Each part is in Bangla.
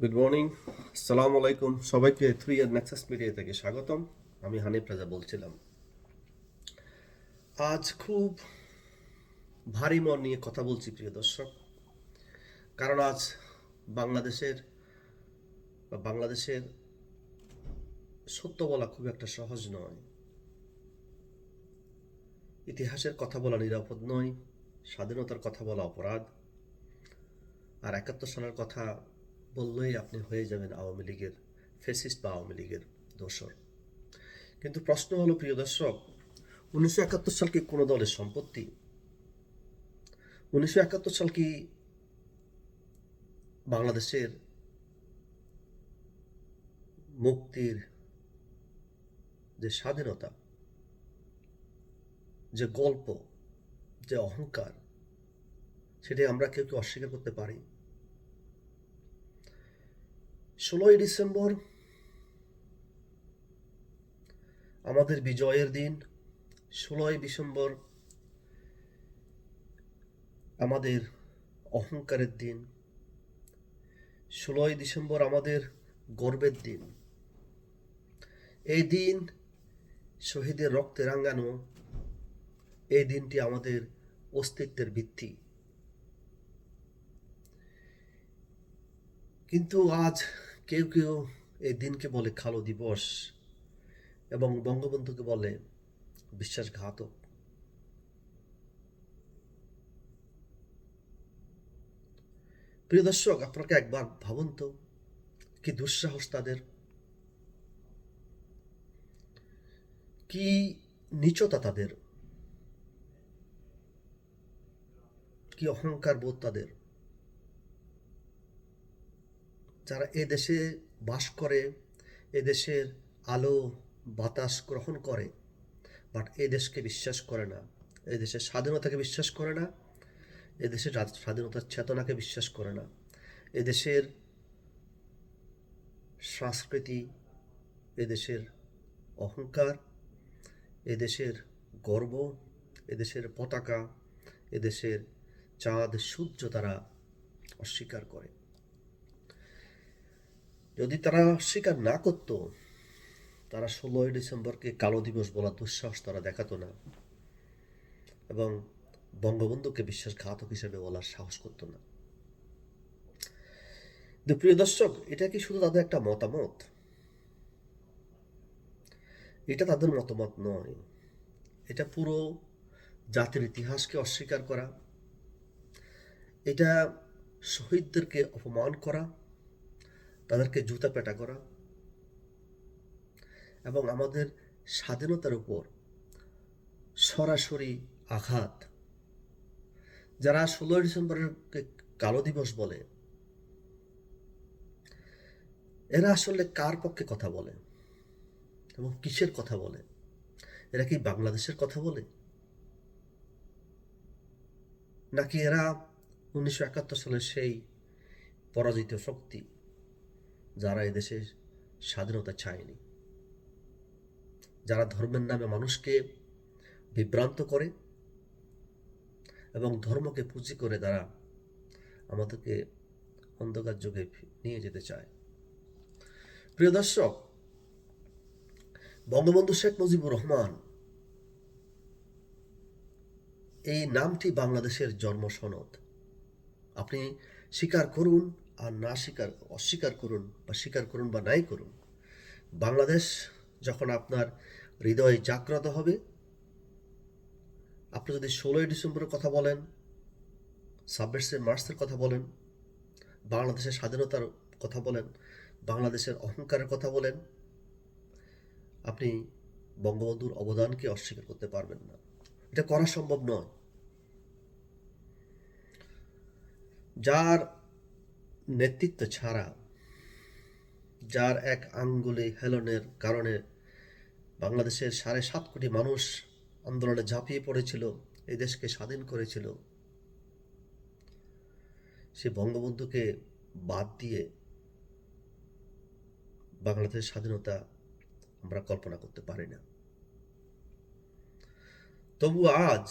গুড মর্নিং সালাম আলাইকুম সবাইকে থ্রি ইয়ার নেক্সাস মিডিয়া থেকে স্বাগতম। আমি হানিফ রাজা বলছিলাম। আজ খুব ভারী মন নিয়ে কথা বলছি, প্রিয় দর্শক। কারণ আজ বাংলাদেশের বা বাংলাদেশের সত্য বলা খুব একটা সহজ নয়। ইতিহাসের কথা বলা নিরাপদ নয়, স্বাধীনতার কথা বলা অপরাধ, আর একাত্তর সালের কথা বললেই আপনি হয়ে যাবেন আওয়ামী লীগের, ফেসিস্ট বা আওয়ামী লীগের দোসর কিন্তু প্রশ্ন হলো, প্রিয় দর্শক, উনিশশো একাত্তর সাল কি কোনো দলের সম্পত্তি? উনিশশো একাত্তর সাল কি বাংলাদেশের মুক্তির যে স্বাধীনতা, যে গল্প, যে অহংকার, সেটি আমরা কেউ কেউ অস্বীকার করতে পারি? ষোলোই ডিসেম্বর, আমাদের বিজয়ের দিন, ষোলোই ডিসেম্বর আমাদের অহংকারের দিন, ষোলোই ডিসেম্বর আমাদের গর্বের দিন। এই দিন শহীদের রক্তে রাঙ্গানো এই দিনটি আমাদের অস্তিত্বের ভিত্তি। কিন্তু আজ কেউ কেউ এই দিনকে বলে খালো দিবস এবং বঙ্গবন্ধুকে বলে বিশ্বাসঘাতক। প্রিয় দর্শক, আপনাকে একবার ভাবুন তো কি দুঃসাহস তাদের? কি নিচতা তাদের? কি অহংকার বোধ তাদের? যারা এ দেশে বাস করে, এ দেশের আলো, বাতাস গ্রহণ করে বাট এ দেশকে বিশ্বাস করে না, এ দেশের স্বাধীনতাকে বিশ্বাস করে না, এ দেশের স্বাধীনতার চেতনাকে বিশ্বাস করে না, এ দেশের সংস্কৃতি, এ দেশের অহংকার, এ দেশের গর্ব, এ দেশের পতাকা, এ দেশের চাঁদ সূর্য তারা অস্বীকার করে। যদি তারা স্বীকার না করত, তারা ষোলোই ডিসেম্বরকে কালো দিবস বলার দুঃসাহস তারা দেখাতো না এবং বঙ্গবন্ধুকে বিশ্বাসঘাতক হিসেবে বলার সাহস করতো না। প্রিয় দর্শক, এটা কি শুধু তাদের একটা মতামত? এটা তাদের মতামত নয়। এটা পুরো জাতির ইতিহাসকে অস্বীকার করা, এটা শহীদদেরকে অপমান করা তাদেরকে জুতা পেটা করা এবং আমাদের স্বাধীনতার উপর সরাসরি আঘাত। যারা ষোলোই ডিসেম্বরের কালো দিবস বলে, এরা আসলে কার পক্ষে কথা বলে এবং কিসের কথা বলে? এরা কি বাংলাদেশের কথা বলে? নাকি এরা উনিশশো একাত্তর সালের সেই পরাজিত শক্তি? যারা এদেশে স্বাধীনতা চায়নি, যারা ধর্মের নামে মানুষকে বিভ্রান্ত করে এবং ধর্মকে পুঁজি করে তারা আমাদেরকে অন্ধকার যুগে নিয়ে যেতে চায়। প্রিয় দর্শক, বঙ্গবন্ধু শেখ মুজিবুর রহমান এই নামটি বাংলাদেশের জন্ম সনদ আপনি স্বীকার করুন আর না স্বীকার, অস্বীকার করুন বা স্বীকার করুন বা নাই করুন, বাংলাদেশ যখন আপনার হৃদয়ে জাগ্রত হবে, আপনি যদি ষোলোই ডিসেম্বরের কথা বলেন, ছাব্বিশে মার্চের কথা বলেন, বাংলাদেশের স্বাধীনতার কথা বলেন, বাংলাদেশের অহংকারের কথা বলেন, আপনি বঙ্গবন্ধুর অবদানকে অস্বীকার করতে পারবেন না। এটা করা সম্ভব নয়। যার নেতৃত্ব ছাড়া যার এক আঙ্গুলে হেলনের কারণে বাংলাদেশের সাড়ে সাত কোটি মানুষ আন্দোলনে ঝাঁপিয়ে পড়েছিল, এই দেশকে স্বাধীন করেছিল। সে বঙ্গবন্ধুকে বাদ দিয়ে বাংলাদেশের স্বাধীনতা আমরা কল্পনা করতে পারি না। তবু আজ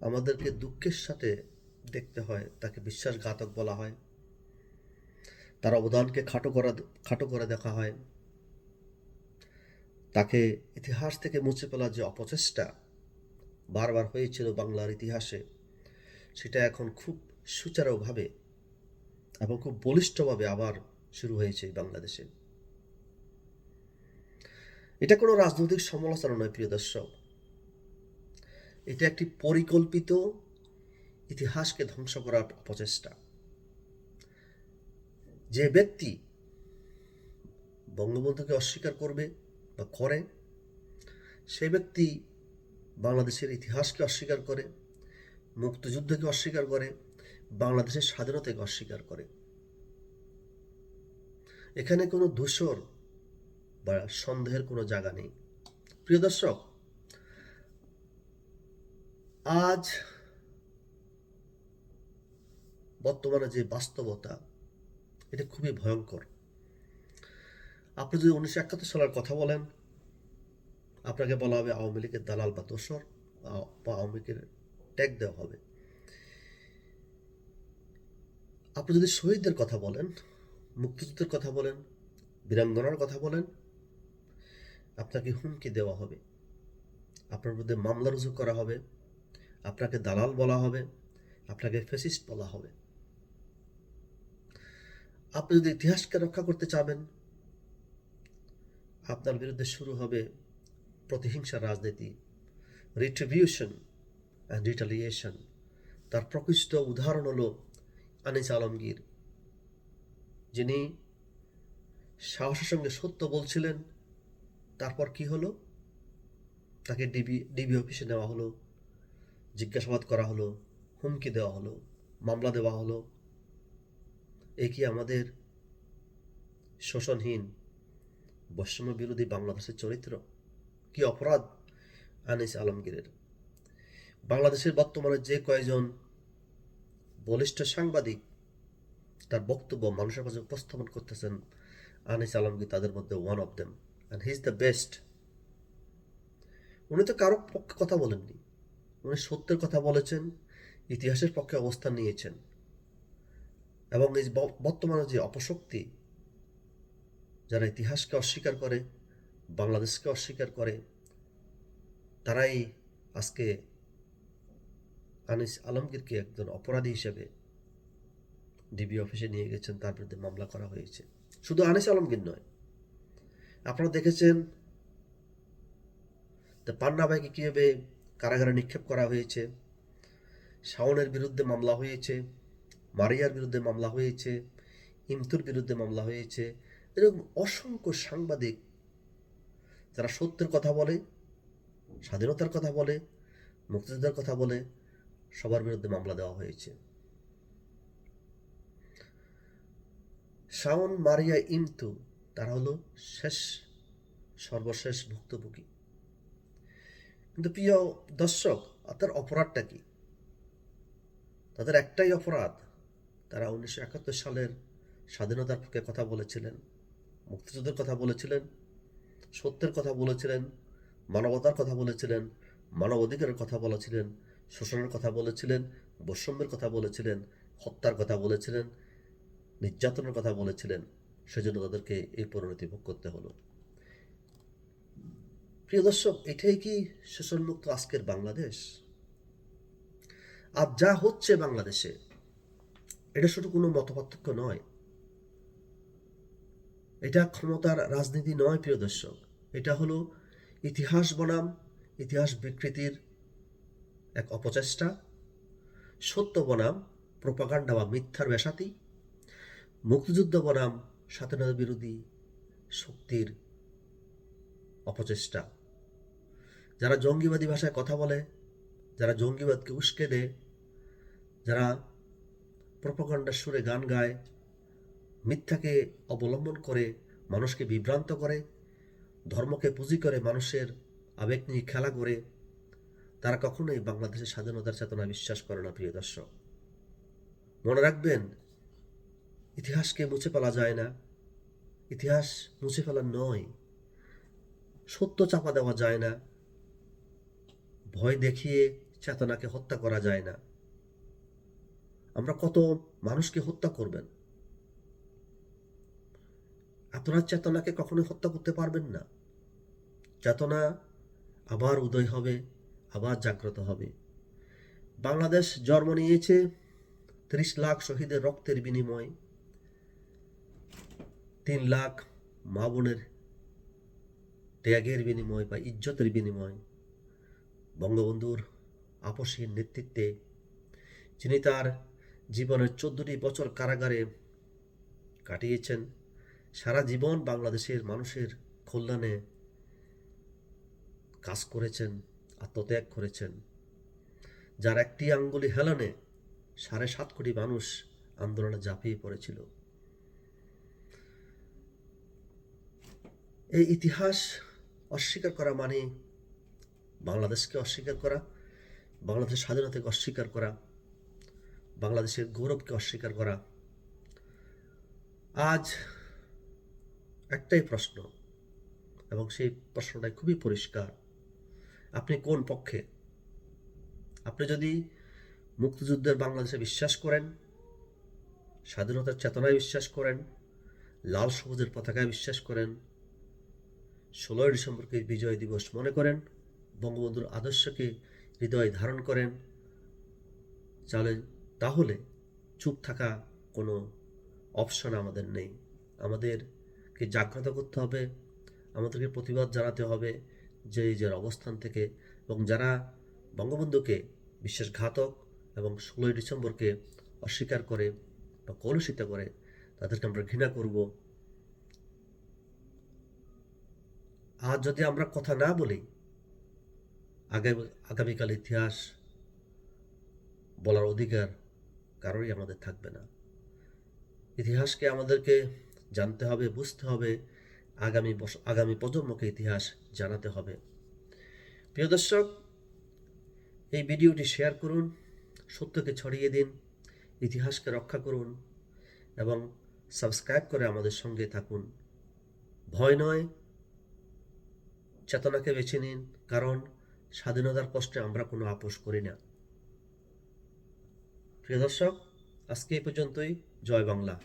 আমাদেরকে দুঃখের সাথে দেখতে হয়, তাকে বিশ্বাসঘাতক বলা হয়। তার অবদানকে খাটো করা, খাটো করে দেখা হয়। তাকে ইতিহাস থেকে মুছে ফেলার যে অপচেষ্টা বারবার হয়েছিল বাংলার ইতিহাসে, সেটা এখন খুব সুচারুভাবে এবং খুব বলিষ্ঠভাবে আবার শুরু হয়েছে বাংলাদেশে। এটা কোনো রাজনৈতিক সমালোচনা নয়, প্রিয় দর্শক। এটা একটি পরিকল্পিত ইতিহাসকে ধ্বংস করার অপচেষ্টা। যে ব্যক্তি বঙ্গবন্ধুকে অস্বীকার করবে বা করে সেই ব্যক্তি বাংলাদেশের ইতিহাসকে অস্বীকার করে, মুক্তিযুদ্ধকে অস্বীকার করে, বাংলাদেশের স্বাধীনতাকে অস্বীকার করে। এখানে কোনো দূষর বা সন্দেহের কোনো জায়গা নেই। প্রিয় দর্শক আজ বর্তমানে যে বাস্তবতা, এটা খুবই ভয়ঙ্কর। আপনি যদি উনিশশো একাত্তর সালের কথা বলেন, আপনাকে বলা হবে আওয়ামী লীগের দালাল বা দোসর বা আওয়ামী লীগের ট্যাগ দেওয়া হবে। আপনি যদি শহীদদের কথা বলেন, মুক্তিযুদ্ধের কথা বলেন, বীরাঙ্গনার কথা বলেন, আপনাকে হুমকি দেওয়া হবে। আপনার বিরুদ্ধে মামলা রুজু করা হবে। আপনাকে দালাল বলা হবে, আপনাকে ফেসিস্ট বলা হবে। আপনি যদি ইতিহাসকে রক্ষা করতে চাবেন, আপনার বিরুদ্ধে শুরু হবে প্রতিহিংসার রাজনীতি রিট্রিবিউশন অ্যান্ড রিটালিয়েশন তার প্রকৃষ্ট উদাহরণ হলো আনিস আলমগীর, যিনি সাহসের সঙ্গে সত্য বলছিলেন, তারপর কি হলো? তাকে ডিবি ডিবি অফিসে নেওয়া হলো। জিজ্ঞাসাবাদ করা হলো, হুমকি দেওয়া হলো, মামলা দেওয়া হলো। এ কি আমাদের শোষণহীন বৈষম্য বিরোধী বাংলাদেশের চরিত্র? কি অপরাধ? আনিস আলমগীরের। বাংলাদেশের বর্তমানে যে কয়েকজন বলিষ্ঠ সাংবাদিক তার বক্তব্য মানুষের কাছে উপস্থাপন করতেছেন, আনিস আলমগীর তাদের মধ্যে one of them and he is the best উনি তো কারও পক্ষে কথা বলেননি। উনি সত্যের কথা বলেছেন, ইতিহাসের পক্ষে অবস্থান নিয়েছেন। এবং এই বর্তমানে যে অপশক্তি, যারা ইতিহাসকে অস্বীকার করে, বাংলাদেশকে অস্বীকার করে, তারাই আজকে আনিস আলমগীরকে একজন অপরাধী হিসেবে ডিবি অফিসে নিয়ে গেছেন, তার বিরুদ্ধে মামলা করা হয়েছে। শুধু আনিস আলমগীর নয়, আপনারা দেখেছেন পান্না ভাইকে কীভাবে কারাগারে নিক্ষেপ করা হয়েছে। শাওনের বিরুদ্ধে মামলা হয়েছে, মারিয়ার বিরুদ্ধে মামলা হয়েছে, ইমতুর বিরুদ্ধে মামলা হয়েছে। এরকম অসংখ্য সাংবাদিক যারা সত্যের কথা বলে, স্বাধীনতার কথা বলে, মুক্তিযুদ্ধের কথা বলে, সবার বিরুদ্ধে মামলা দেওয়া হয়েছে। শাওন, মারিয়া, ইমতু, তারা হলো শেষ, সর্বশেষ ভুক্তভোগী। কিন্তু প্রিয় দর্শক, তাদের অপরাধটা কি? তাদের একটাই অপরাধ, তারা উনিশশো একাত্তর সালের স্বাধীনতার পক্ষে কথা বলেছিলেন, মুক্তিযুদ্ধের কথা বলেছিলেন, সত্যের কথা বলেছিলেন, মানবতার কথা বলেছিলেন মানব অধিকারের কথা বলেছিলেন, শোষণের কথা বলেছিলেন, বৈষম্যের কথা বলেছিলেন, হত্যার কথা বলেছিলেন, নির্যাতনের কথা বলেছিলেন। সেজন্য তাদেরকে এই পরিণতি ভোগ করতে হলো। প্রিয় দর্শক, এটাই কি শোষণমুক্ত আজকের বাংলাদেশ? আর যা হচ্ছে বাংলাদেশে, এটা শুধু কোনো মতপার্থক্য নয়। এটা ক্ষমতার রাজনীতি নয়, প্রিয় দর্শক। এটা হলো ইতিহাস বনাম, ইতিহাস বিকৃতির এক অপচেষ্টা, সত্য বনাম, প্রপাগান্ডা বা মিথ্যার বেসাতি, মুক্তিযুদ্ধ বনাম, স্বাধীনতা বিরোধী শক্তির অপচেষ্টা। যারা জঙ্গিবাদী ভাষায় কথা বলে, যারা জঙ্গিবাদকে উস্কে দেয়, যারা প্রপকাণ্ডার সুরে গান গায়, মিথ্যাকে অবলম্বন করে, মানুষকে বিভ্রান্ত করে, ধর্মকে পুঁজি করে মানুষের আবেগ নিয়ে খেলা করে, তারা কখনোই বাংলাদেশের স্বাধীনতার চেতনা বিশ্বাস করে না, প্রিয় দর্শক। মনে রাখবেন, ইতিহাসকে মুছে ফেলা যায় না। ইতিহাস মুছে ফেলা নয়, সত্য চাপা দেওয়া যায় না। ভয় দেখিয়ে চেতনাকে হত্যা করা যায় না। আমরা কত মানুষকে হত্যা করবেন? আপনার চেতনাকে কখনোই হত্যা করতে পারবেন না। চেতনা আবার উদয় হবে, আবার জাগ্রত হবে। বাংলাদেশ জন্ম নিয়েছে ত্রিশ লাখ শহীদের রক্তের বিনিময়। তিন লাখ মা বোনের ত্যাগের বিনিময় বা ইজ্জতের বিনিময়। বঙ্গবন্ধুর আপসীর নেতৃত্বে যিনি তার জীবনের চোদ্দটি বছর কারাগারে কাটিয়েছেন। সারা জীবন বাংলাদেশের মানুষের কল্যাণে কাজ করেছেন, আত্মত্যাগ করেছেন। যার একটি আঙ্গুলি হেলানে সাড়ে সাত কোটি মানুষ আন্দোলনে ঝাঁপিয়ে পড়েছিল। এই ইতিহাস অস্বীকার করা মানে বাংলাদেশকে অস্বীকার করা, বাংলাদেশের স্বাধীনতাকে অস্বীকার করা, বাংলাদেশের গৌরবকে অস্বীকার করা। আজ একটাই প্রশ্ন, এবং সেই প্রশ্নটাই খুবই পরিষ্কার। আপনি কোন পক্ষে? আপনি যদি মুক্তিযুদ্ধের বাংলাদেশে বিশ্বাস করেন, স্বাধীনতার চেতনায় বিশ্বাস করেন, লাল সবুজের পতাকায় বিশ্বাস করেন, ষোলোই ডিসেম্বরকে বিজয় দিবস মনে করেন বঙ্গবন্ধুর আদর্শকে হৃদয়ে ধারণ করেন। তাহলে তাহলে চুপ থাকা কোনো অপশন আমাদের নেই। আমাদেরকে জাগ্রত করতে হবে, আমাদেরকে প্রতিবাদ জানাতে হবে যে যে অবস্থান থেকে এবং যারা বঙ্গবন্ধুকে বিশ্বাসঘাতক এবং ষোলোই ডিসেম্বরকে অস্বীকার করে বা কলুষিত করে, তাদেরকে আমরা ঘৃণা করব। আর যদি আমরা কথা না বলি আগামী, আগামীকাল ইতিহাস বলার অধিকার কারোরই আমাদের থাকবে না। ইতিহাসকে আমাদেরকে জানতে হবে, বুঝতে হবে। আগামী আগামী প্রজন্মকে ইতিহাস জানাতে হবে। প্রিয় দর্শক, এই ভিডিওটি শেয়ার করুন, সত্যকে ছড়িয়ে দিন, ইতিহাসকে রক্ষা করুন এবং সাবস্ক্রাইব করে আমাদের সঙ্গে থাকুন। ভয় নয়, চেতনাকে বেছে নিন, কারণ স্বাধীনতার কষ্টে আমরা কোনো আপোষ করি না। প্রিয় দর্শক আজকে এই পর্যন্তই। জয় বাংলা।